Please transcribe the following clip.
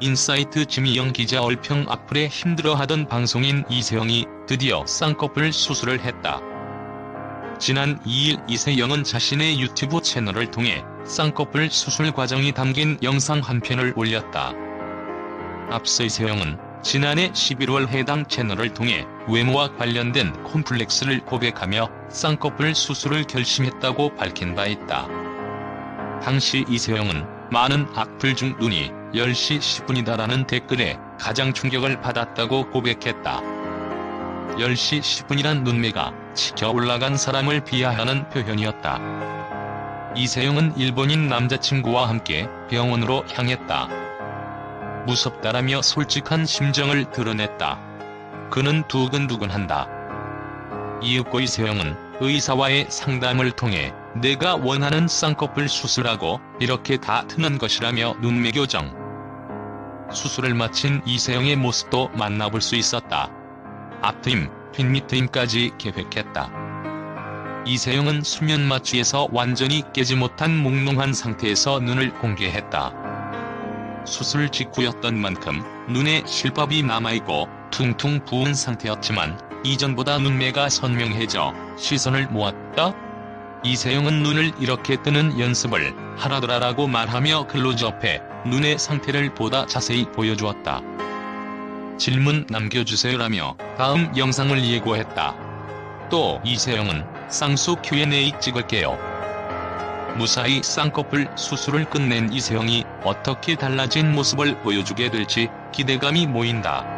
인사이트 지미영 기자 얼평 악플에 힘들어하던 방송인 이세영이 드디어 쌍꺼풀 수술을 했다. 지난 2일 이세영은 자신의 유튜브 채널을 통해 쌍꺼풀 수술 과정이 담긴 영상 한 편을 올렸다. 앞서 이세영은 지난해 11월 해당 채널을 통해 외모와 관련된 콤플렉스를 고백하며 쌍꺼풀 수술을 결심했다고 밝힌 바 있다. 당시 이세영은 많은 악플 중 눈이 10시 10분이다라는 댓글에 가장 충격을 받았다고 고백했다. 10시 10분이란 눈매가 치켜 올라간 사람을 비하하는 표현이었다. 이세영은 일본인 남자친구와 함께 병원으로 향했다. 무섭다라며 솔직한 심정을 드러냈다. 그는 두근두근한다. 이윽고 이세영은 의사와의 상담을 통해 내가 원하는 쌍꺼풀 수술하고 이렇게 다 트는 것이라며 눈매 교정. 수술을 마친 이세영의 모습도 만나볼 수 있었다. 앞트임, 뒷밑트임까지 계획했다. 이세영은 수면 마취에서 완전히 깨지 못한 몽롱한 상태에서 눈을 공개했다. 수술 직후였던 만큼 눈에 실밥이 남아있고 퉁퉁 부은 상태였지만 이전보다 눈매가 선명해져 시선을 모았다. 이세영은 눈을 이렇게 뜨는 연습을 하라더라라고 말하며 클로즈업해 눈의 상태를 보다 자세히 보여주었다. 질문 남겨주세요라며 다음 영상을 예고했다. 또 이세영은 쌍수 Q&A 찍을게요. 무사히 쌍꺼풀 수술을 끝낸 이세영이 어떻게 달라진 모습을 보여주게 될지 기대감이 모인다.